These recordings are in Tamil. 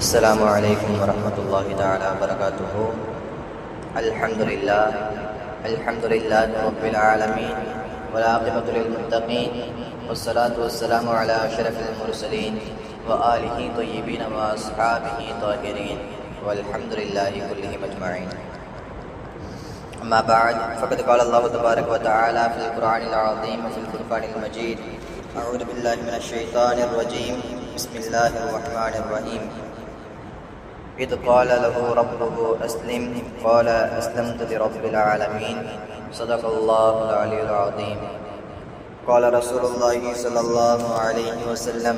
السلام علیکم ورحمت اللہ تعالی وبرکاتہ الحمدللہ الحمدللہ رب العالمین ولاقبۃ للمتقین والصلاة والسلام علی شرف المرسلین وآلہ طیبین واصحابہ طاہرین والحمدللہ کلہ مجمعین اما بعد، فقد قال اللہ تبارک و تعالی فی القرآن العظیم وفی القرآن المجید اعوذ باللہ من الشیطان الرجیم بسم اللہ الرحمن الرحیم إذ قال له ربه أسلم قال أسلمت لرب العالمين. صدق الله العلي العظيم. قال رسول الله صلى الله عليه وسلم.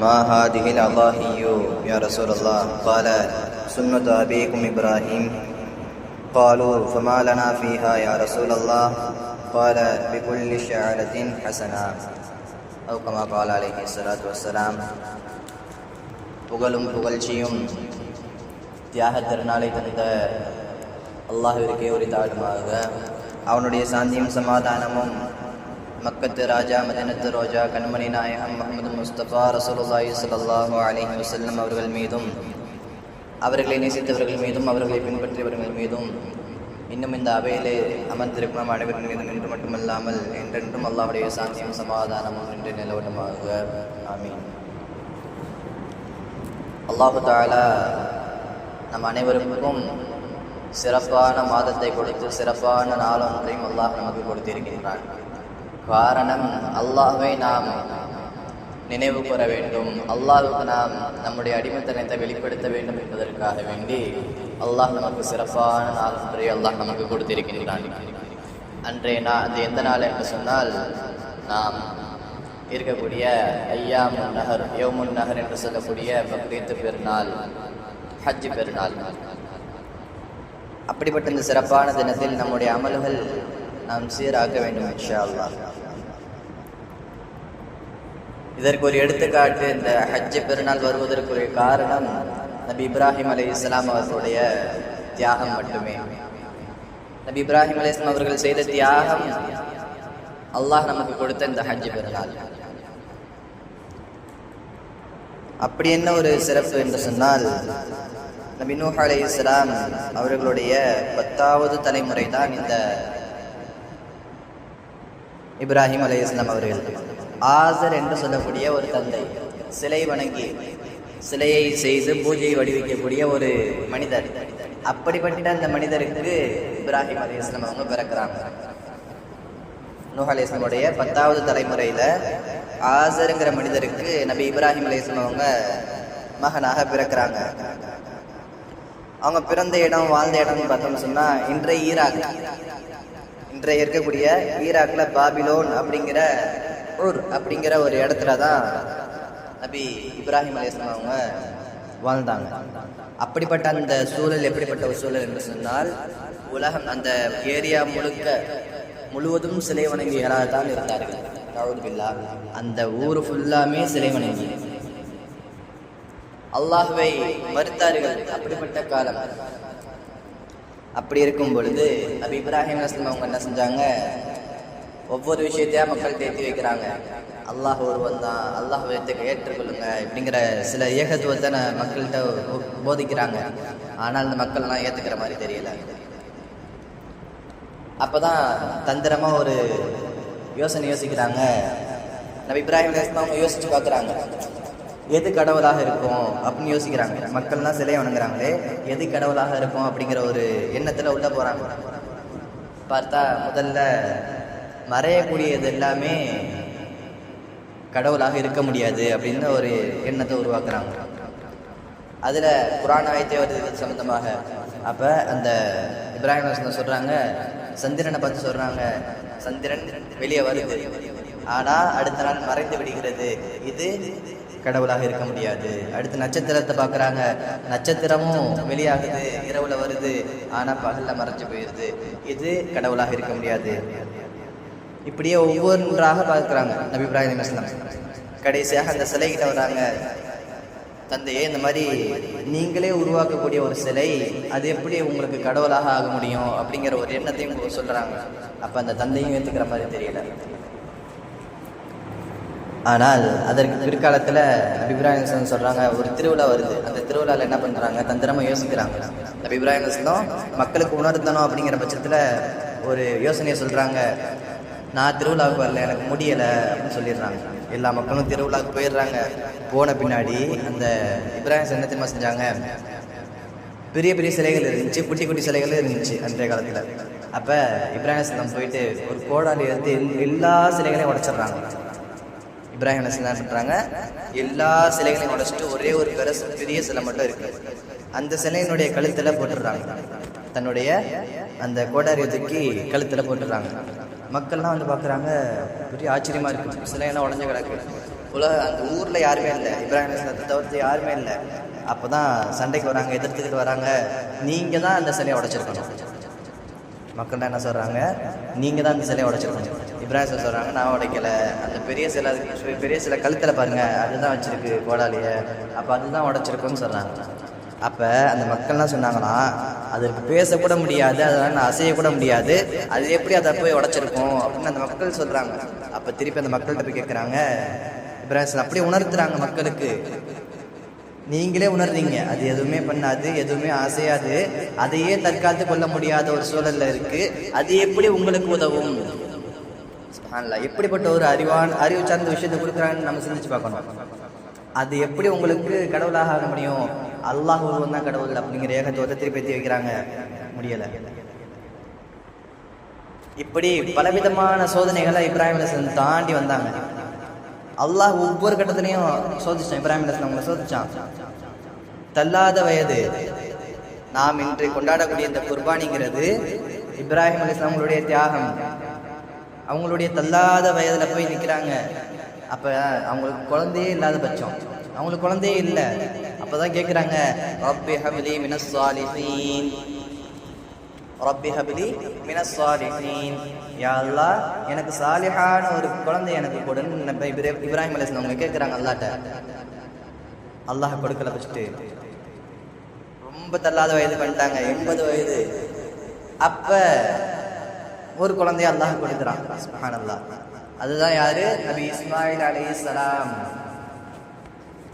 ما هذه الأضاحي يا رسول الله؟ قال سنة أبيكم إبراهيم. قالوا فما لنا فيها يا رسول الله؟ قال بكل شعرة حسنة. அவுகமா கால அலஹி சலாத்து வசலாம் புகழும் புகழ்ச்சியும் தியாக திருநாளை தந்த அல்லாஹிற்கே உரித்தாடுமாக அவனுடைய சாந்தியும் சமாதானமும் மக்கத்து ராஜா மதினத்து ரோஜா கண்மணி நாயகம் முகமது முஸ்தபா ரசூலுல்லாஹி சல்லாஹூ அலஹி வசல்லம் அவர்கள் மீதும் அவர்களை நேசித்தவர்கள் மீதும் அவர்களை பின்பற்றியவர்கள் மீதும் இன்னும் இந்த அவையிலே அமர்ந்திருக்கும் நம் அனைவரின் மீதும் என்று மட்டுமல்லாமல் என்றென்றும் அல்லாவுடைய சாந்தியும் சமாதானமும் என்று நிலவட்டுமாக. ஆமீன். அல்லாஹு தாலா நம் அனைவருக்கும் சிறப்பான மாதத்தை கொடுத்து சிறப்பான நாளொன்றையும் அல்லாஹ் நமக்கு கொடுத்திருக்கின்றான். காரணம் அல்லாஹை நாம் நினைவு கூற வேண்டும். அல்லாஹுக்கு நாம் நம்முடைய அடிமைத்தனத்தை வெளிப்படுத்த வேண்டும் என்பதற்காக வேண்டி அல்லாஹ் நமக்கு சிறப்பான நாள் ஒன்றை அல்லாஹ் நமக்கு கொடுத்திருக்கின்றான். அன்றைய நாள் அது எந்த நாள் என்று சொன்னால் நாம் இருக்கக்கூடிய ஐயாமுன் நகர் யோமுன் நகர் என்று சொல்லக்கூடிய பக்ரீத்து பெருநாள் ஹஜ்ஜு பெருநாள். அப்படிப்பட்ட இந்த சிறப்பான தினத்தில் நம்முடைய அமல்கள் நாம் சீராக்க வேண்டும் இன்ஷா அல்லாஹ் இதற்கு ஒரு எடுத்துக்காட்டு இந்த ஹஜ்ஜு பெருநாள் வருவதற்கு ஒரு காரணம் நபி இப்ராஹிம் அலி இஸ்லாம் அவர்களுடைய தியாகம் மட்டுமே. நபி இப்ராஹிம் அலி இஸ்லாம் அவர்கள் செய்த தியாகம் அல்லாஹ் நமக்கு கொடுத்த இந்த ஹஜ் பெருநாள் அப்படி என்ன ஒரு சிறப்பு என்று சொன்னால் நபி நூஹ் அலை இஸ்லாம் அவர்களுடைய பத்தாவது தலைமுறை தான் இந்த இப்ராஹிம் அலை இஸ்லாம் அவர்கள். ஆசர் என்று சொல்லக்கூடிய ஒரு தந்தை சிலை வணங்கி சிலையை செய்து பூஜையை வடிவிக்கக்கூடிய ஒரு மனிதர். அப்படிப்பட்ட அந்த மனிதருக்கு இப்ராஹிம் அலி இஸ்லாம் அவங்க பிறக்கிறாங்க. நூஹ் அலி இஸ்லாமுடைய பத்தாவது தலைமுறையில் ஆசருங்கிற மனிதருக்கு நபி இப்ராஹிம் அலி இஸ்லாம் அவங்க மகனாக பிறக்கிறாங்க. அவங்க பிறந்த இடம் வாழ்ந்த இடம்னு பார்த்தோம்னு சொன்னால் இன்றைய ஈராக். இன்றைய இருக்கக்கூடிய ஈராக்ல பாபிலோன் அப்படிங்கிற ஊர் அப்படிங்கிற ஒரு இடத்துல தான் நபி இப்ராஹிம் அலிஸ்லாம் அவங்க வாழ்ந்தாங்க. அப்படிப்பட்ட அந்த சூழல் எப்படிப்பட்ட ஒரு சூழல் என்று சொன்னால் உலகம் அந்த ஏரியா முழுக்க முழுவதும் சிலை வணங்கிகளாக தான் இருந்தார்கள் நவுதுபில்லா அந்த ஊர் ஃபுல்லாமே சிலை வணங்கி அல்லாஹுவை மறுத்தார்கள் அப்படிப்பட்ட காலம். அப்படி இருக்கும் பொழுது நபி இப்ராஹிம் அஸ்லாம் அவங்க என்ன செஞ்சாங்க? ஒவ்வொரு விஷயத்தையா மக்கள் தேர்த்தி வைக்கிறாங்க. அல்லாஹ் ஒருவன் தான். அல்லாஹ் ஏற்றுக்கொள்ளுங்க இப்படிங்கிற சில ஏகத்துவத்தை மக்கள்கிட்ட போதிக்கிறாங்க. ஆனால் இந்த மக்கள்லாம் ஏற்றுக்கிற மாதிரி தெரியல. அப்போதான் தந்திரமாக ஒரு யோசனை யோசிக்கிறாங்க. நம்ம இப்ராஹிம் அவங்க யோசிச்சு பார்க்குறாங்க எது கடவுளாக இருக்கும் அப்படின்னு யோசிக்கிறாங்க. மக்கள்லாம் சிலையை வணங்குறாங்களே எது கடவுளாக இருக்கும் அப்படிங்கிற ஒரு எண்ணத்தில் உள்ளே போகிறாங்க பார்த்தா முதல்ல மறையக்கூடியது எல்லாமே கடவுளாக இருக்க முடியாது அப்படின்னு ஒரு எண்ணத்தை உருவாக்குறாங்க. அதில் குரான் ஆயத்தை வருது சம்மந்தமாக அப்போ அந்த இப்ராஹிம் சொல்கிறாங்க சந்திரனை பார்த்து சொல்கிறாங்க சந்திரன் வெளியே வருது. ஆனால் அடுத்த நாள் மறைந்து விடுகிறது. இது கடவுளாக இருக்க முடியாது. அடுத்து நட்சத்திரத்தை பார்க்குறாங்க. நட்சத்திரமும் வெளியாகுது இரவில் வருது. ஆனால் பகலில் மறைஞ்சு போயிடுது இது கடவுளாக இருக்க முடியாது. இப்படியே ஒவ்வொன்றாக பார்க்குறாங்க நபி இப்ராஹிம் இஸ்லாம் கடைசியாக அந்த சிலைகிட்ட வராங்க. தந்தையே இந்த மாதிரி நீங்களே உருவாக்கக்கூடிய ஒரு சிலை அது எப்படி உங்களுக்கு கடவுளாக ஆக முடியும் அப்படிங்கிற ஒரு எண்ணத்தையும் சொல்றாங்க. அப்ப அந்த தந்தையும் ஏத்துக்கிற மாதிரி தெரியல. ஆனால் அதற்கு பிற்காலத்தில் நபி சொல்கிறாங்க ஒரு திருவிழா வருது. அந்த திருவிழாவில் என்ன பண்ணுறாங்க தந்திரமாக யோசிக்கிறாங்க. நபி மக்களுக்கு உணர்த்தணும் அப்படிங்கிற பட்சத்தில் ஒரு யோசனையை சொல்கிறாங்க நான் திருவிழாவுக்கு வரல எனக்கு முடியலை அப்படின்னு சொல்லிடுறாங்க. எல்லா மக்களும் திருவிழாவுக்கு போயிடுறாங்க. போன பின்னாடி அந்த இப்ராஹிம் என்ன தெரியுமா செஞ்சாங்க? பெரிய பெரிய சிலைகள் இருந்துச்சு குட்டி குட்டி சிலைகளும் இருந்துச்சு அன்றைய காலத்தில். அப்போ இப்ராஹிம் சந்தம் போயிட்டு ஒரு கோடாலி எடுத்து எல்- எல்லா சிலைகளையும் உடைச்சிடுறாங்க. இப்ராஹிம் என்ன பண்ணுறாங்க எல்லா சிலைகளையும் உடைச்சிட்டு ஒரே ஒரு பெருசு பெரிய சிலை மட்டும் இருக்கு. அந்த சிலையினுடைய கழுத்தில் போட்டுடுறாங்க. தன்னுடைய அந்த கோடாரியை தூக்கி கழுத்தில் போட்டுடுறாங்க. மக்கள்லாம் வந்து பார்க்குறாங்க பெரிய ஆச்சரியமாக இருக்கு. சிலையெல்லாம் உடஞ்ச கிடக்கு. உலக அந்த ஊரில் யாருமே இல்லை. இப்ராஹிம் இஸ்லாத்தை தவிர்த்து யாருமே இல்லை. அப்போ தான் சண்டைக்கு வராங்க எதிர்த்துக்கிட்டு வராங்க. நீங்கள் தான் அந்த சிலையை உடைச்சிருக்கணும். மக்கள்லாம் என்ன சொல்கிறாங்க நீங்கள் தான் அந்த சிலையை உடைச்சிருக்கணும். இப்ராஹிம் சார் சொல்கிறாங்க நான் உடைக்கல. அந்த பெரிய சிலை பெரிய சிலை கழுத்தில் பாருங்கள் அதுதான் வச்சுருக்கு கோடாலியை. அப்போ அதுதான் உடைச்சிருக்குன்னு சொல்கிறாங்க அப்போ அந்த மக்கள்லாம் சொன்னாங்கன்னா அதற்கு பேசக்கூட முடியாது அதனால் நான் அசையக்கூட முடியாது. அது எப்படி அதை போய் உடைச்சிருக்கும் அப்படின்னு அந்த மக்கள் சொல்கிறாங்க அப்போ திருப்பி அந்த மக்கள்கிட்ட போய் கேட்குறாங்க இப்ராஹிம் அப்படி அப்படியே உணர்த்துறாங்க மக்களுக்கு. நீங்களே உணர்றீங்க அது எதுவுமே பண்ணாது எதுவுமே அசையாது. அதையே தற்காத்து கொள்ள முடியாத ஒரு சூழல்ல இருக்கு. அது எப்படி உங்களுக்கு உதவும்? எப்படிப்பட்ட ஒரு அறிவான் அறிவு சார்ந்த விஷயத்தை கொடுக்குறாங்கன்னு நம்ம சிந்திச்சு பார்க்கணும். அது எப்படி உங்களுக்கு கடவுளாக ஆக முடியும்? அல்லாஹ் ஒருவன் தான் கடவுள் அப்படிங்கிற ஏகத்துவத்தை திருப்பி ஏற்றி வைக்கிறாங்க. முடியல. இப்படி பலவிதமான சோதனைகளை இப்ராஹிம் அலிஸ்லாம் தாண்டி வந்தாங்க. அல்லாஹ் ஒவ்வொரு கட்டத்திலையும் சோதிச்சான். இப்ராஹிம் அலிஸ்லாம் அவங்களை சோதிச்சான். தள்ளாத வயது. நாம் இன்று கொண்டாடக்கூடிய இந்த குர்பானிங்கிறது இப்ராஹிம் அலிஸ்லாம் அவங்களுடைய தியாகம். அவங்களுடைய தள்ளாத வயதில் போய் நிற்கிறாங்க அப்போ அவங்களுக்கு குழந்தையே இல்லாத பட்சம். அவங்களுக்கு குழந்தையே இல்லை. அப்பதான் கேக்குறாங்க. ரப்பி ஹபிலி மினஸ் ரப்பி ஹபிலி மினஸ் யாழ்லா யா அல்லாஹ் எனக்கு சாலிஹான ஒரு குழந்தை எனக்கு கொடுன்னு நபி இப்ராஹிம் அலைஹிஸ்ஸலாம் அவங்க கேட்குறாங்க அல்லாட்ட. அல்லாஹ் கொடுக்கல ஃபஸ்ட்டு ரொம்ப தள்ளாத வயது பண்ணிட்டாங்க எண்பது வயது. அப்ப ஒரு குழந்தைய அல்லாஹ் கொடுக்குறான். அல்லாஹ் அதுதான் யாரு? நபி இஸ்மாயில் அலைஹிஸ்ஸலாம்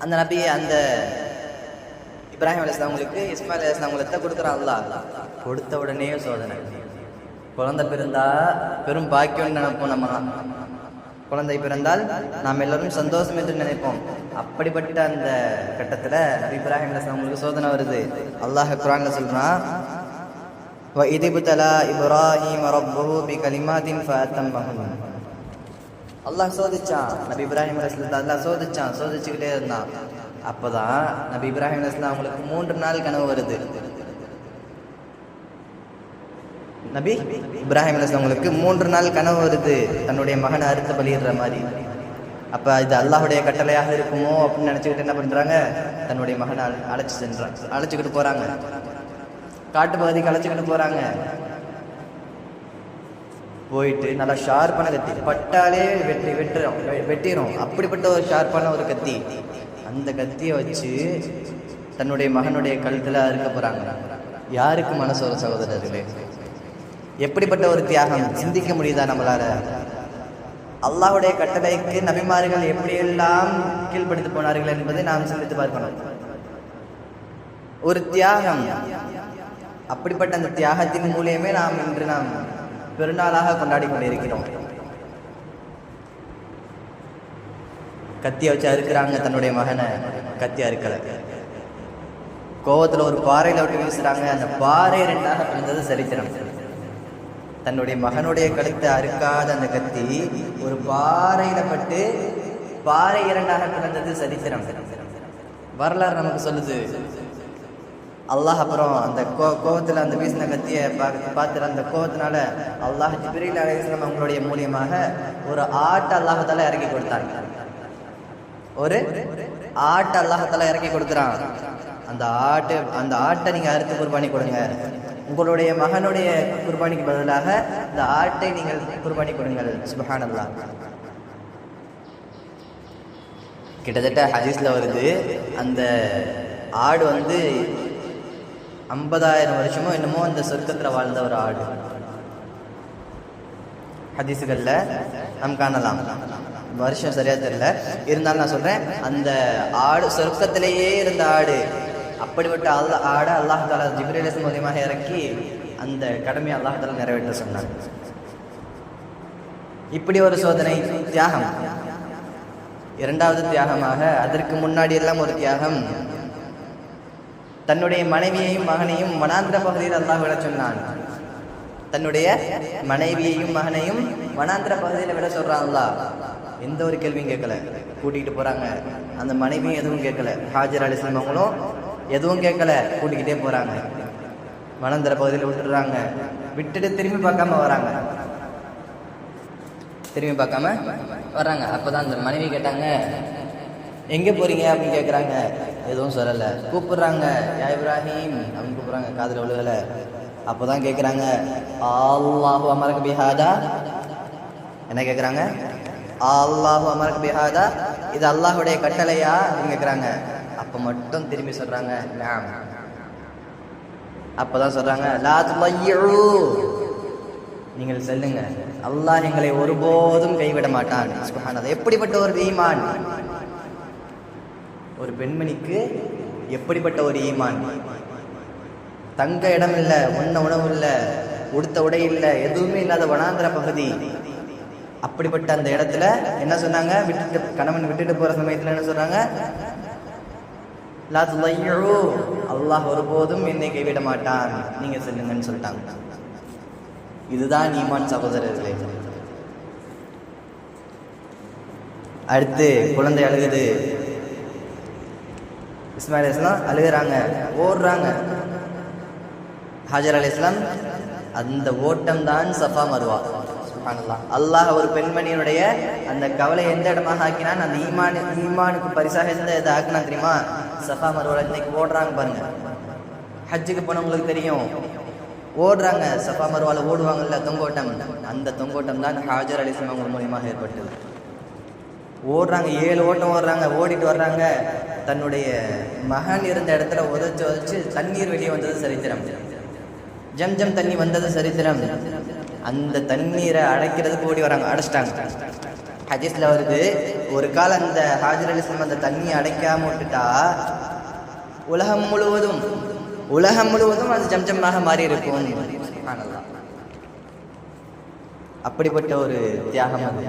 அந்த நபி அந்த இப்ராஹிம் அலிஸ்லாம் உங்களுக்கு இஸ்மாயில் அலிஸ்லாம் உங்களுக்கு கொடுக்குறான் அல்லாஹ் கொடுத்த உடனே சோதனை குழந்தை பிறந்தா பெரும் பாக்கியம்னு நினைப்போம் நம்மலாம் குழந்தை பிறந்தால் நாம் எல்லாரும் சந்தோஷம் என்று நினைப்போம் அப்படிப்பட்ட அந்த கட்டத்துல நபி இப்ராஹிம் அலிஸ்லாம் உங்களுக்கு சோதனை வருது அல்லாஹ் குரான்ல சொல்றான் وَإِذِ ابْتَلَى إِبْرَاهِيمَ رَبُّهُ بِكَلِمَاتٍ فَأَتَمَّهُنَّ அல்லாஹ் சோதிச்சான் நபி இப்ராஹிம் அலிஸ்லாம் அல்லாஹ் சோதிச்சான் சோதிச்சுக்கிட்டே இருந்தான் அப்பதான் நபி இப்ராஹிம் அலிஸ்லாம் அவங்களுக்கு மூன்று நாள் கனவு வருது. நபி இப்ராஹிம் அலிஸ்லாம் அவங்களுக்கு மூன்று நாள் கனவு வருது. தன்னுடைய மகனை அறுத்து பலியிடுற மாதிரி. அப்ப இது அல்லாஹுடைய கட்டளையாக இருக்குமோ அப்படின்னு நினைச்சுக்கிட்டு என்ன பண்றாங்க? தன்னுடைய மகனை அழைச்சி அழைச்சு சென்றாங்க. அழைச்சிக்கிட்டு போறாங்க. காட்டு பகுதிக்கு அழைச்சிக்கிட்டு போறாங்க. போயிட்டு நல்லா ஷார்ப்பான கத்தி. பட்டாலே வெட்டி வெட்டுறோம் வெட்டிடும் அப்படிப்பட்ட ஒரு ஷார்ப்பான ஒரு கத்தி. அந்த கத்தியை வச்சு தன்னுடைய மகனுடைய கழுத்தில் அறுக்க போகிறாங்க யாருக்கு மனசு ஒரு சகோதரர்களே? எப்படிப்பட்ட ஒரு தியாகம்? சிந்திக்க முடியுதா நம்மளால? அல்லாஹுடைய கட்டளைக்கு நபிமார்கள் எப்படியெல்லாம் கீழ்ப்படுத்தி போனார்கள் என்பதை நாம் சிந்தித்து பார்க்கணும். ஒரு தியாகம். அப்படிப்பட்ட அந்த தியாகத்தின் மூலியமே நாம் இன்று நாம் பெருநாளாக கொண்டாடி கொண்டிருக்கிறோம். கத்தியை வச்சு அறுக்கிறாங்க தன்னுடைய மகனை. கத்தி அறுக்கல. கோவத்தில் ஒரு பாறையில் விட்டு வீசுறாங்க. அந்த பாறை ரெண்டாக பிரிந்தது சரித்திரம். தன்னுடைய மகனுடைய கழுத்தை அறுக்காத அந்த கத்தி ஒரு பாறையில பட்டு பாறை இரண்டாக பிறந்தது சரித்திரம். வரலாறு நமக்கு சொல்லுது. அல்லாஹ் அப்புறம் அந்த கோ கோவத்தில் அந்த வீசின கத்தியை பார்த்து பார்த்துட்டு அந்த கோவத்தினால அல்லாஹ் ஜிப்ரீல் அலையம் அவங்களுடைய மூலியமாக ஒரு ஆட்டை அல்லாஹத்தால இறக்கி கொடுத்தாங்க. ஒரு ஆட்டை அல்லாஹத்தால இறக்கி கொடுக்குறான். அந்த ஆட்டு அந்த ஆட்டை நீங்கள் அறுத்து குர்பானி கொடுங்க. உங்களுடைய மகனுடைய குர்பானிக்கு பதிலாக இந்த ஆட்டை நீங்கள் குர்பானி கொடுங்கள். அல்லா கிட்டத்தட்ட ஹதீஸ்ல வருது அந்த ஆடு வந்து ஐம்பதாயிரம் வருஷமோ என்னமோ அந்த சொர்க்கத்தில் வாழ்ந்த ஒரு ஆடு. ஹதீஸுகளில் நாம் காணலாம். வருஷம் சரியாக தெரியல. இருந்தாலும் நான் சொல்றேன் அந்த ஆடு சொர்க்கத்திலேயே இருந்த ஆடு அப்படிப்பட்ட அல்ல ஆடை அல்லாஹ் தாலா ஜிப்ரேலிஸ் மூலியமாக இறக்கி அந்த கடமையை அல்லாஹ் தாலா நிறைவேற்ற சொன்னாங்க இப்படி ஒரு சோதனை தியாகம். இரண்டாவது தியாகமாக அதற்கு முன்னாடி எல்லாம் ஒரு தியாகம். தன்னுடைய மனைவியையும் மகனையும் வனாந்திர பகுதியில் அல்லாஹ் விட சொன்னான். தன்னுடைய மனைவியையும் மகனையும் வனாந்திர பகுதியில் விட சொல்றாங்களா? எந்த ஒரு கேள்வியும் கேட்கல. கூட்டிகிட்டு போறாங்க. அந்த மனைவியும் எதுவும் கேட்கல. ஹாஜர் அலி அவங்களும் எதுவும் கேட்கல. கூட்டிக்கிட்டே போறாங்க. வனாந்திர பகுதியில் விட்டுடுறாங்க. விட்டுட்டு திரும்பி பார்க்காம வராங்க. திரும்பி பார்க்காம வர்றாங்க அப்போதான் அந்த மனைவி கேட்டாங்க எங்கே போறீங்க? அப்படின்னு கேட்குறாங்க எதுவும் சொல்லலை. கூப்பிடுறாங்க யா இப்ராஹிம். அப்படின்னு கூப்பிட்றாங்க. காதில் விழுகலை. அப்போதான் கேட்குறாங்க அல்லாஹு அமரக் பிஹாதா. என்ன கேட்குறாங்க அல்லாஹு அமரக் பிஹாதா. இது அல்லாஹுடைய கட்டளையா? அப்படின்னு கேட்குறாங்க அப்போ மட்டும் திரும்பி சொல்கிறாங்க அப்போதான் சொல்கிறாங்க லாத்மையு நீங்கள் செல்லுங்க. அல்லாஹ் எங்களை ஒருபோதும் கைவிட மாட்டான். சுப்ஹானல்லாஹ். எப்படிப்பட்ட ஒரு ஈமான்? ஒரு பெண்மணிக்கு எப்படிப்பட்ட ஒரு ஈமான்? தங்க இடம் இல்லை உண்ண உணவு இல்லை உடுத்த உடை இல்லை எதுவுமே இல்லாத வனாந்திர பகுதி. அப்படிப்பட்ட அந்த இடத்துல என்ன சொன்னாங்க? விட்டுட்டு கணவன் விட்டுட்டு போற சமயத்துல என்ன சொல்றாங்க? அல்லாஹ் ஒருபோதும் என்னை கைவிட மாட்டான். நீங்க சொல்லுங்கன்னு சொல்லிட்டாங்க. இதுதான் ஈமான் சகோதரர்களே. அடுத்து குழந்தை அழுகுது. இஸ்மாயில் இஸ்லாம் அழுகுறாங்க ஓடுறாங்க. ஹாஜர் அலி இஸ்லாம் அந்த ஓட்டம் தான் சஃபா மருவா. சுப்ஹானல்லாஹ். அல்லாஹ் ஒரு பெண்மணியினுடைய அந்த கவலை எந்த இடமாக ஆக்கினான்? அந்த ஈமான் ஈமானுக்கு பரிசாக எந்த இதை ஆக்கினா தெரியுமா? சஃபா மருவால இன்னைக்கு ஓடுறாங்க பாருங்க. ஹஜ்ஜுக்கு போனவங்களுக்கு தெரியும். ஓடுறாங்க. சஃபா மருவால ஓடுவாங்கல்ல தொங்கோட்டம். அந்த தொங்கோட்டம் தான் ஹாஜர் அலி இஸ்லாம் அவங்க மூலியமாக ஏற்பட்டது. ஓடுறாங்க. ஏழு ஓட்டம் ஓடுறாங்க. ஓடிட்டு வர்றாங்க. தன்னுடைய மகன் இருந்த இடத்துல உதச்சு உதச்சு தண்ணீர் வெளியே வந்தது சரித்திரம். ஜம் ஜம் தண்ணி வந்தது சரித்திரம். அந்த தண்ணீரை அடைக்கிறதுக்கு ஓடி வராங்க அடைச்சிட்டாங்க. ஹதீஸ்ல வருது ஒரு கால் அந்த ஹாஜர் அலிஸ்லாம் அந்த தண்ணியை அடைக்காம விட்டுட்டா உலகம் முழுவதும் உலகம் முழுவதும் அது ஜம்ஜம்மாக மாறி இருக்கும் அப்படிப்பட்ட ஒரு தியாகம் அது.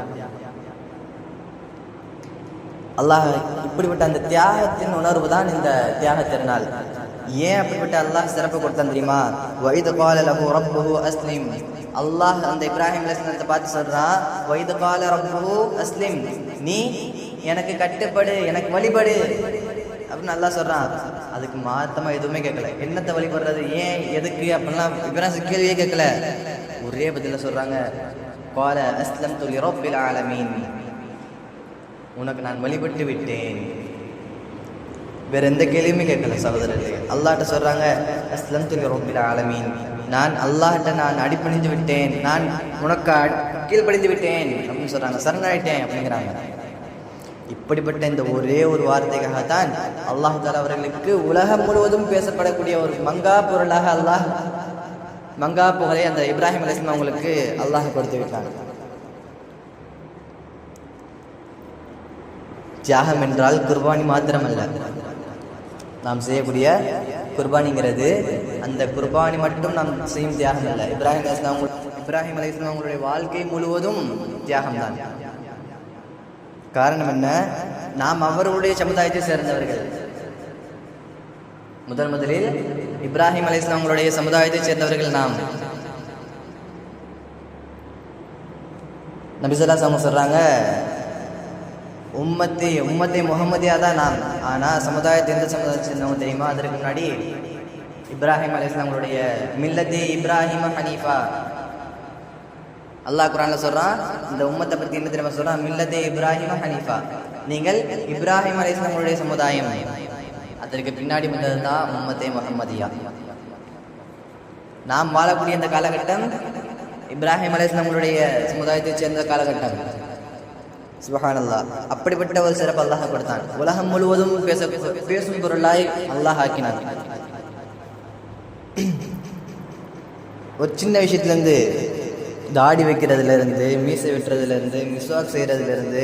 அல்லாஹ் இப்படிப்பட்ட அந்த தியாகத்தின் உணர்வு தான் இந்த தியாக திருநாள். ஏன் அப்படிப்பட்ட அல்லாஹ் சிறப்பு கொடுத்தான் தெரியுமா? வைது கால லஹு ரப்புஹு அஸ்லிம். அல்லாஹ் அந்த இப்ராஹிம் அலைஹிஸ்ஸலாத்தை பார்த்து சொல்றான் வைது கால ரப்புஹு அஸ்லிம். நீ எனக்கு கட்டுப்படு எனக்கு வழிபடு. அப்படின்னு நல்லா சொல்றான். அதுக்கு மாத்தமா எதுவுமே கேட்கல. என்னத்தை வழிபடுறது? ஏன்? எதுக்கு? அப்படின்லாம் இப்ராஹிம் கேள்வியே கேட்கல. ஒரே பதில சொல்றாங்க கால அஸ்லம் துலி ரப்பில் ஆலமீன். உனக்கு நான் வழிபட்டு விட்டேன். வேற எந்த கேள்வியுமே கேட்கல சகோதரர்களே. அல்லாட்ட சொல்றாங்க அஸ்லம் துலி ரப்பில் ஆலமீன். நான் அல்லாட்ட நான் அடிப்பணிந்து விட்டேன். நான் உனக்கு அட்- கீழ்ப்படிந்து விட்டேன். அப்படின்னு சொல்றாங்க. சரணாயிட்டேன் அப்படிங்கிறாங்க. இப்படிப்பட்ட இந்த ஒரே ஒரு வார்த்தைக்காகத்தான் அல்லாஹ் தாலா அவர்களுக்கு உலகம் முழுவதும் பேசப்படக்கூடிய ஒரு மங்கா பொருளாக அல்லாஹ் மங்கா புகழை அந்த இப்ராஹிம் அலிஸ்லாம் அவங்களுக்கு அல்லாஹ் கொடுத்து விட்டாங்க தியாகம் என்றால் குர்பானி மாத்திரமல்ல. நாம் செய்யக்கூடிய குர்பானிங்கிறது அந்த குர்பானி மட்டும் நாம் செய்யும் தியாகம் இல்லை இப்ராஹிம் அலிஸ்லாம் இப்ராஹிம் அலிஸ்லாம் அவங்களுடைய வாழ்க்கை முழுவதும் தியாகம் தான் காரணம் என்ன? நாம் அவர்களுடைய சமுதாயத்தை சேர்ந்தவர்கள். முதல் முதலில் இப்ராஹிம் அலிஸ்லாம் அவங்களுடைய சமுதாயத்தை சேர்ந்தவர்கள் நாம். நபிசல்லா அவங்க சொல்றாங்க உம்மத்தி உம்மத்தி முகமதியா தான் நாம் ஆனா சமுதாயத்தை எந்த சமுதாயத்தை சேர்ந்தவங்க தெரியுமா? அதற்கு முன்னாடி இப்ராஹிம் அலிஸ்லாம் அவங்களுடைய மில்லத்தி இப்ராஹிம் ஹனீஃபா. அல்லாஹ் குரான்ல சொல்றான் இந்த உம்மத்தை பத்தி என்ன தெரியுமா சொல்றான் மில்லத்தே இப்ராஹிம் ஹனீஃபா. நீங்கள் இப்ராஹிம் அலைஹிஸ்ஸலாமுடைய சமுதாயம். அதற்கு பின்னாடி வந்ததுதான் உம்மத்தே முகமதியா நாம் வாழக்கூடிய இந்த காலகட்டம் இப்ராஹிம் அலைஹிஸ்ஸலாமுடைய சமுதாயத்தை சேர்ந்த காலகட்டம். சுபஹானல்லாஹ் அப்படிப்பட்ட ஒரு சிறப்பு அல்லாஹ் கொடுத்தான். உலகம் முழுவதும் பேச பேசும் பொருளாய் அல்லாஹ் ஆக்கினான். ஒரு சின்ன விஷயத்துலேருந்து தாடி வைக்கிறதுலேருந்து மீசை வெட்டுறதுலேருந்து மிஸ்வாக் செய்கிறதுலேருந்து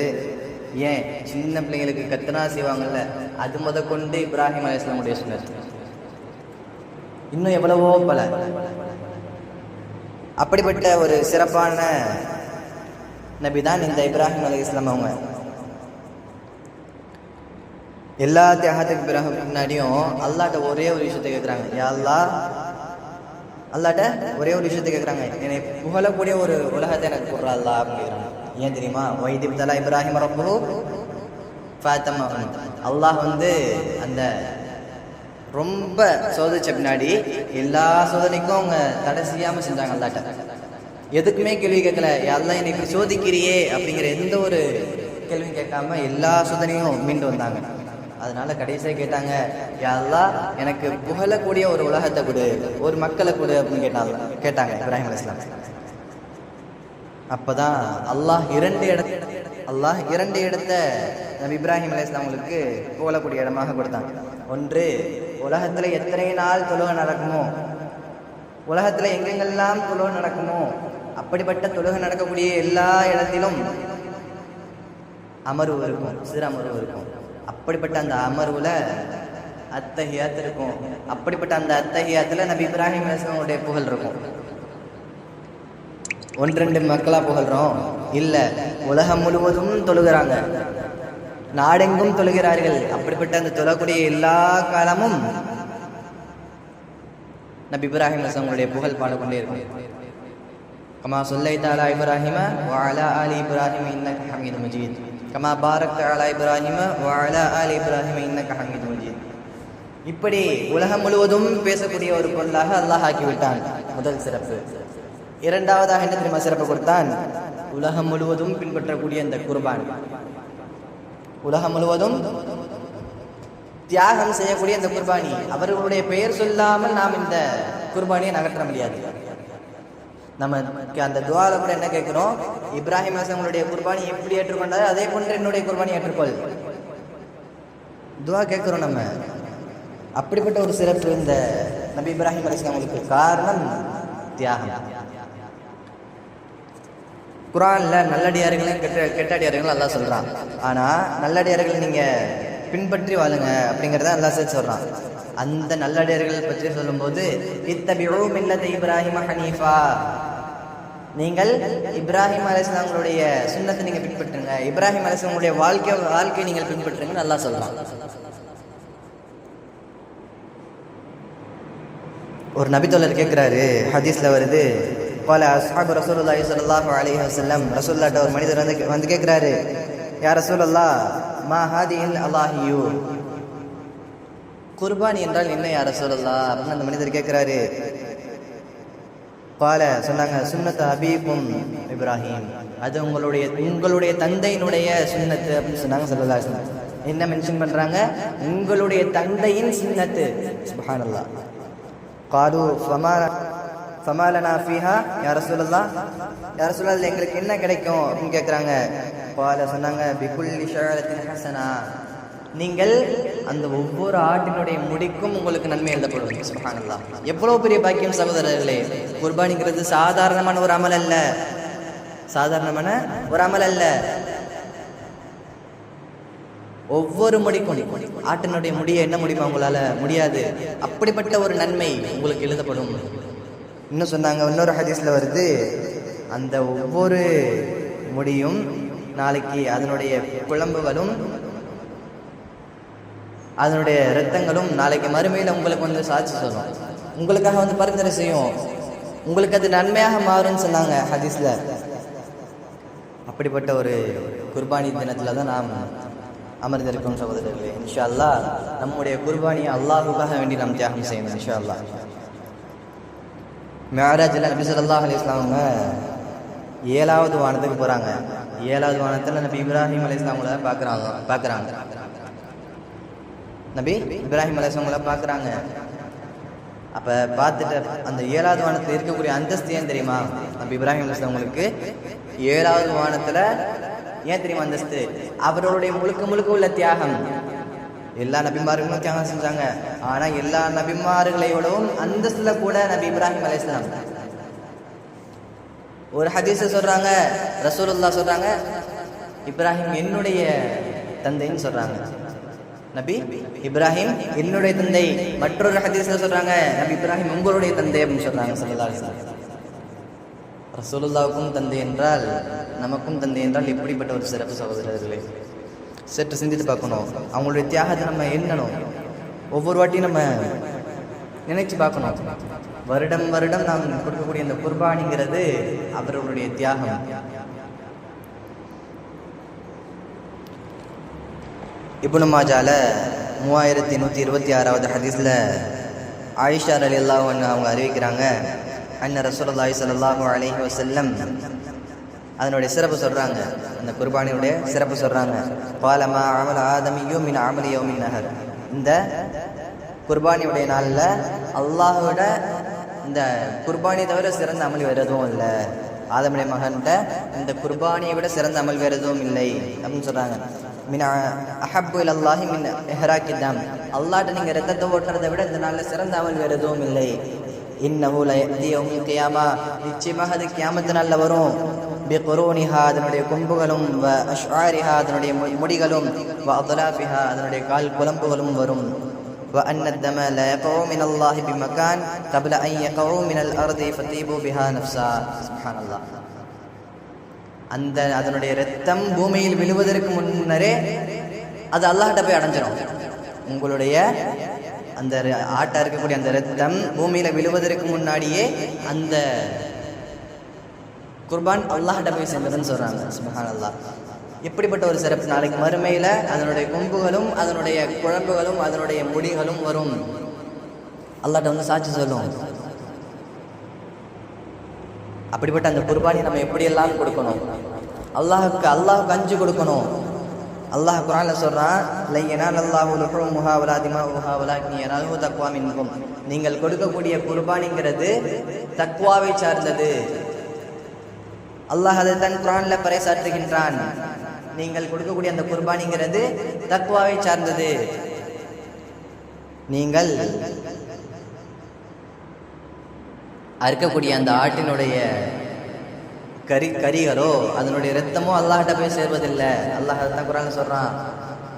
ஏன் சின்ன பிள்ளைங்களுக்கு கத்தனா செய்வாங்கல்ல அது முத கொண்டு இப்ராஹிம் அலையாமுடைய சொன்னார். இன்னும் எவ்வளவோ பல. அப்படிப்பட்ட ஒரு சிறப்பான நபி தான் இந்த இப்ராஹிம் அலி இஸ்லாம் அவங்க. எல்லா தியாகத்துக்கு பிறகு முன்னாடியும் அல்லாட்ட ஒரே ஒரு விஷயத்தை கேட்குறாங்க எல்லா அல்லாட்ட ஒரே ஒரு விஷயத்தை கேட்குறாங்க என்னை புகழக்கூடிய ஒரு உலகத்தை எனக்கு கொடுறா அல்லா அப்படிங்கிறாங்க ஏன் தெரியுமா? வைத்திப் தலா இப்ராஹிம் ரப்பு ஃபாத்தமா அல்லாஹ் வந்து அந்த ரொம்ப சோதிச்ச பின்னாடி எல்லா சோதனைக்கும் அவங்க தடை செய்யாமல் செஞ்சாங்க அல்லாட்ட. எதுக்குமே கேள்வி கேட்கல. யாரெல்லாம் என்னை இப்படி சோதிக்கிறியே அப்படிங்கிற எந்த ஒரு கேள்வியும் கேட்காம எல்லா சோதனையும் மீண்டு வந்தாங்க. அதனால கடைசியாக கேட்டாங்க யாரெல்லாம் எனக்கு புகழக்கூடிய ஒரு உலகத்தை கொடு ஒரு மக்களை கொடு அப்படின்னு கேட்டாங்க. கேட்டாங்க இப்ராஹிம் அலிஸ்லாம் அப்பதான் அல்லாஹ் இரண்டு இட அல்லாஹ் இரண்டு இடத்த நபி இப்ராஹிம் அலிஸ்லாமங்களுக்கு புகழக்கூடிய இடமாக கொடுத்தாங்க. ஒன்று உலகத்தில் எத்தனை நாள் தொழுகை நடக்குமோ? உலகத்தில் எங்கெங்கெல்லாம் தொழுகை நடக்குமோ? அப்படிப்பட்ட தொழுகை நடக்கக்கூடிய எல்லா இடத்திலும் அமர்வு இருக்கும் சிறு அமர்வு இருக்கும். அப்படிப்பட்ட அந்த அமர்வுல அத்தகையாத்து இருக்கும். அப்படிப்பட்ட அந்த அத்தஹியாத்துல நபி இப்ராஹிம் அலிஸ்லாமுடைய புகழ் இருக்கும். ஒன்று ரெண்டு மக்களா புகழ்றோம்? இல்ல. உலகம் முழுவதும் தொழுகிறாங்க. நாடெங்கும் தொழுகிறார்கள். அப்படிப்பட்ட அந்த தொழக்கூடிய எல்லா காலமும் நபி இப்ராஹிம் அலிஸ்லாமுடைய புகழ் பாடக்கொண்டே இருக்கும். கமா صليت على إبراهيم وعلى ஆலி إبراهيم إنك حميد مجيد. கமா باركت على إبراهيم وعلى ஆலி إبراهيم إنك حميد مجيد. இப்படி உலகம் முழுவதும் பேசக்கூடிய ஒரு பொருளாக அல்லாஹ் ஆக்கி விட்டான் முதல் சிறப்பு. இரண்டாவதாக என்ன தெரியுமா சிறப்பு கொடுத்தான்? உலகம் முழுவதும் பின்பற்றக்கூடிய இந்த குர்பான். உலகம் முழுவதும் தியாகம் செய்யக்கூடிய இந்த குர்பானி. அவர்களுடைய பெயர் சொல்லாமல் நாம் இந்த குர்பானியை நகற்ற முடியாது. நம்ம அந்த துவால கூட என்ன கேட்கிறோம்? இப்ராஹிம் அசங்களுடைய குர்பானி எப்படி ஏற்றுக்கொண்டாரு அதே போன்று என்னுடைய குர்பானி ஏற்றுக்கொள். துவா கேட்கிறோம் நம்ம. அப்படிப்பட்ட ஒரு சிறப்பு இந்த நபி இப்ராஹிம் அவங்களுக்கு. காரணம் தியாகம். குரான்ல நல்லடியார்களையும் கெட்ட கெட்டடியார்களும் எல்லாம் சொல்றான். ஆனா நல்லடியார்களை நீங்க பின்பற்றி வாழுங்க அப்படிங்கிறத அல்லா சேர்த்து சொல்றான். அந்த நல்லடியர்கள் பற்றி சொல்லும்போது இத்தபிழு மில்லத் இப்ராஹிம ஹனீஃபா. நீங்கள் இப்ராஹிம் அலிஸ்லாங்களுடைய சுண்ணத்தை நீங்க பின்பற்றுங்க. இப்ராஹிம் அலிஸ்லாமுடைய வாழ்க்கை வாழ்க்கையை நீங்கள் பின்பற்றுங்க நல்லா சொல்லலாம் ஒரு நபித்தோழர் கேட்குறாரு ஹதீஸ்ல வருது. பல அஸ்ஹாபு ரசூலுல்லாஹி ஸல்லல்லாஹு அலைஹி வஸல்லம். ரசூலுல்லாஹ்ட்ட ஒரு மனிதர் வந்து வந்து கேட்குறாரு யா ரசூலல்லாஹ் மா ஹாதிஹில் அல்லாஹியூ குர்பானி என்றால் என்ன யார சொல்லலாம் அப்படின்னு அந்த மனிதர் கேட்குறாரு. பால சொன்னாங்க சுண்ணத்து அபீபும் இப்ராஹிம். அது உங்களுடைய உங்களுடைய தந்தையினுடைய சுண்ணத்து அப்படின்னு சொன்னாங்க சொல்லலா என்ன மென்ஷன் பண்றாங்க? உங்களுடைய தந்தையின் சுண்ணத்து சுபஹானல்லா. காலு ஃபமா ஃபமாலனா ஃபீஹா யார சொல்லலா யார ரசூலல்லாஹ் எங்களுக்கு என்ன கிடைக்கும்? அப்படின்னு கேட்குறாங்க. பால சொன்னாங்க பிகுல் ஷஅரத்தின் ஹசனா. நீங்கள் அந்த ஒவ்வொரு ஆட்டினுடைய முடிக்கும் உங்களுக்கு நன்மை எழுதப்படும். சுபகானல்லா எவ்வளவு பெரிய பாக்கியம் சகோதரர்களே குர்பானிங்கிறது சாதாரணமான ஒரு அமல் அல்ல. சாதாரணமான ஒரு அமல் அல்ல. ஒவ்வொரு முடிக்கும் ஆட்டினுடைய முடிய என்ன முடியுமா உங்களால? முடியாது. அப்படிப்பட்ட ஒரு நன்மை உங்களுக்கு எழுதப்படும். இன்னும் சொன்னாங்க இன்னொரு ஹதீஸ்ல வருது அந்த ஒவ்வொரு முடியும் நாளைக்கு அதனுடைய குழம்புகளும் அதனுடைய ரத்தங்களும் நாளைக்கு மறுமையில் உங்களுக்கு வந்து சாட்சி சொல்லும். உங்களுக்காக வந்து பரிந்துரை செய்யும். உங்களுக்கு அது நன்மையாக மாறும்னு சொன்னாங்க ஹதீஸ்ல. அப்படிப்பட்ட ஒரு குர்பானி தினத்தில் தான் நாம் அமர்ந்திருக்கும் சகோதரர்களே. இன்ஷா அல்லாஹ் நம்முடைய குர்பானியை அல்லாஹுக்காக வேண்டி நாம் தியாகம் செய்யணும் இன்ஷா அல்லாஹ் மேராஜில் நபி சொல்லா அலி இஸ்லாமுங்க அவங்க ஏழாவது வானத்துக்கு போகிறாங்க ஏழாவது வானத்தில் நபி இப்ராஹிம் அலைஹிஸ்ஸலாமுல பார்க்குறாங்க பார்க்குறாங்க. நபி இப்ராஹிம் அலைஹிஸ்ஸலாமுல பார்க்குறாங்க. அப்போ பார்த்துட்டு அந்த ஏழாவது வானத்தில் இருக்கக்கூடிய அந்தஸ்து ஏன் தெரியுமா? நபி இப்ராஹிம் அலைஹிஸ்ஸலாமுக்கு ஏழாவது வானத்தில் ஏன் தெரியுமா அந்தஸ்து? அவர்களுடைய முழுக்க முழுக்க உள்ள தியாகம். எல்லா நபிமார்களும் தியாகம் செஞ்சாங்க. ஆனால் எல்லா நபிமார்களையோடவும் அந்தஸ்தில் கூட நபி இப்ராஹிம் அலைஹிஸ்ஸலாம் ஒரு ஹதீஸை சொல்றாங்க ரசூலுல்லா சொல்றாங்க இப்ராஹிம் என்னுடைய தந்தைன்னு சொல்றாங்க. நபி இப்ராஹிம் என்னுடைய தந்தை. மற்றொரு ஹதீஸ்ல சொல்றாங்க நபி இப்ராஹிம் உங்களுடைய தந்தை அப்படின்னு சொல்றாங்க ஸல்லல்லாஹு ரசூலுல்லாவுக்கும் தந்தை என்றால் நமக்கும் தந்தை என்றால் எப்படிப்பட்ட ஒரு சிறப்பு சகோதரர்களே. சற்று சிந்தித்து பார்க்கணும். அவங்களுடைய தியாகத்தை நம்ம எண்ணணும். ஒவ்வொரு வாட்டியும் நம்ம நினைச்சு பார்க்கணும். வருடம் வருடம் நாம் கொடுக்கக்கூடிய இந்த குர்பானிங்கிறது அவர்களுடைய தியாகம். இப்னு மாஜால மூவாயிரத்தி நூற்றி இருபத்தி ஆறாவது ஹதீஸில் ஆயிஷார் அலி அவங்க அறிவிக்கிறாங்க அண்ணன் ரசூலாய் சல்லாஹு அலைஹி வசல்லம் அதனுடைய சிறப்பு சொல்கிறாங்க அந்த குர்பானியுடைய சிறப்பு சொல்கிறாங்க பாலமா அமல் ஆதமியோ மின் அமலியோ மின் நகர் இந்த குர்பானியுடைய நாளில் அல்லாஹோட இந்த குர்பானி தவிர சிறந்த அமல் வேறு எதுவும் இல்லை. ஆதமுடைய மகன்கிட்ட இந்த குர்பானியை விட சிறந்த அமல் வேறு எதுவும் இல்லை அப்படின்னு சொல்கிறாங்க மின் அஹப்பு இல் அல்லாஹி மின் எஹராக்கி தாம் அல்லாட்ட நீங்கள் ரத்தத்தை ஓட்டுறதை விட இந்த நாளில் சிறந்த அமல் வேறு எதுவும் இல்லை இன்னஹு லயத்தியவும் கியாமா நிச்சயமாக அது கியாமத்து நாளில் வரும் பி குரோனிஹா அதனுடைய கொம்புகளும் வ அஷ்ஆரிஹா அதனுடைய மு- முடிகளும் வ அத்லாஃபிஹா அதனுடைய கால் குழம்புகளும் வரும் وأن الدم لا يقع من الله بمكان قبل أن يقع من الأرض فطيبوا بها نفسا سبحان الله அந்த அதனுடைய ரத்தம் பூமியில் விழுவதற்கு முன்னரே அது அல்லாஹ்ட்ட போய் அடைஞ்சிடும் உங்களுடைய அந்த ஆட்டா இருக்கக்கூடிய அந்த ரத்தம் பூமியில விழுவதற்கு முன்னாடியே அந்த குர்பான் அல்லாஹ்ட்ட போய் சேர்ந்ததுன்னு சொல்றாங்க. சுபஹான் அல்லாஹ் எப்படிப்பட்ட ஒரு சிறப்பு நாளைக்கு மறுமையில அதனுடைய கொம்புகளும் அதனுடைய குழம்புகளும் அதனுடைய முடிகளும் வரும். அல்லாட்ட வந்து சாட்சி சொல்லுவோம் அப்படிப்பட்ட அந்த குர்பானி நம்ம எப்படியெல்லாம் கொடுக்கணும்? அல்லாஹுக்கு அல்லாஹுக்கு அஞ்சு கொடுக்கணும். அல்லாஹ் குரான்ல சொல்றான் அல்லாஹ் அல்லாஹு லுஹுமுஹா வலா திமாவுஹா வலாக்கின் தக்குவா தக்வா மின்கும் நீங்கள் கொடுக்கக்கூடிய குர்பானிங்கிறது தக்குவாவை சார்ந்தது. அல்லாஹ் அதை தன் குரான்ல பறைசாற்றுகின்றான். நீங்கள் கொடுக்கக்கூடிய அந்த குர்பானிங்கிறது தக்குவாவை சார்ந்தது. நீங்கள் அறுக்கக்கூடிய அந்த ஆட்டினுடைய கறி கறிகளோ அதனுடைய ரத்தமோ அல்லாஹிட்ட போய் சேர்வதில்லை. அல்லாஹ் தான் குரான் சொல்கிறான்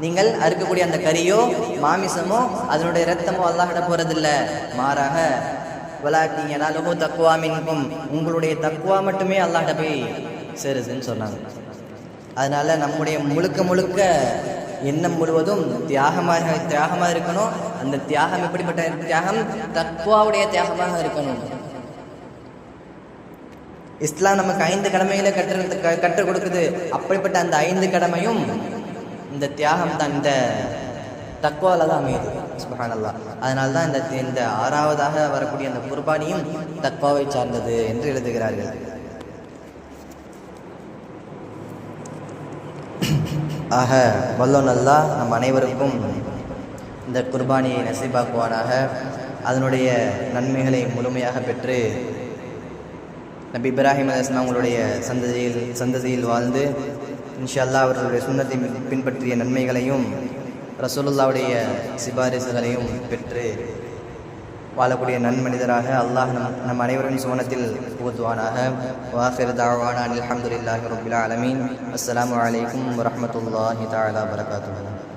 நீங்கள் அறுக்கக்கூடிய அந்த கறியோ மாமிசமோ அதனுடைய ரத்தமோ அல்லாஹ்ட்ட போகிறதில்லை மாறாக வலாக்கிங்க நாலுமோ தக்குவா மின்கும். உங்களுடைய தக்குவா மட்டுமே அல்லாஹிட்ட போய் சேருதுன்னு சொன்னாங்க. அதனால் நம்முடைய முழுக்க முழுக்க எண்ணம் முழுவதும் தியாகமாக தியாகமாக இருக்கணும். அந்த தியாகம் எப்படிப்பட்ட தியாகம்? தக்குவாவுடைய தியாகமாக இருக்கணும். இஸ்லாம் நமக்கு ஐந்து கடமைகளை கற்று க- கற்றுக் கொடுக்குது. அப்படிப்பட்ட அந்த ஐந்து கடமையும் இந்த தியாகம் தான் இந்த தக்குவால தான் அமையுது சுபஹானல்லாஹ். அதனால தான் இந்த இந்த ஆறாவதாக வரக்கூடிய அந்த குர்பானியும் தக்வாவை சார்ந்தது என்று எழுதுகிறார்கள். ஆக வல்லோ நல்லா நம் அனைவருக்கும் இந்த குர்பானியை நசீபாக்குவானாக. அதனுடைய நன்மைகளை முழுமையாக பெற்று நபி இப்ராஹிம் அலிஸ்லாம் அவங்களுடைய சந்ததியில் சந்ததியில் வாழ்ந்து இன்ஷல்லா அவர்களுடைய சுண்ணத்தை பின்பற்றிய நன்மைகளையும் ரசூலுல்லாவுடைய சிபாரிசுகளையும் பெற்று வாழக்கூடிய நன்மனிதராக அல்லாஹ் நம் நம் அனைவரின் சுவனத்தில் புகுத்துவானாக. வாஹிர் தாவானா அலமதுல்லாஹி ரபுல் ஆலமீன். அஸ்லாம் வலைக்கம் வரமத்துல்லாஹி தாலா வரகாத்து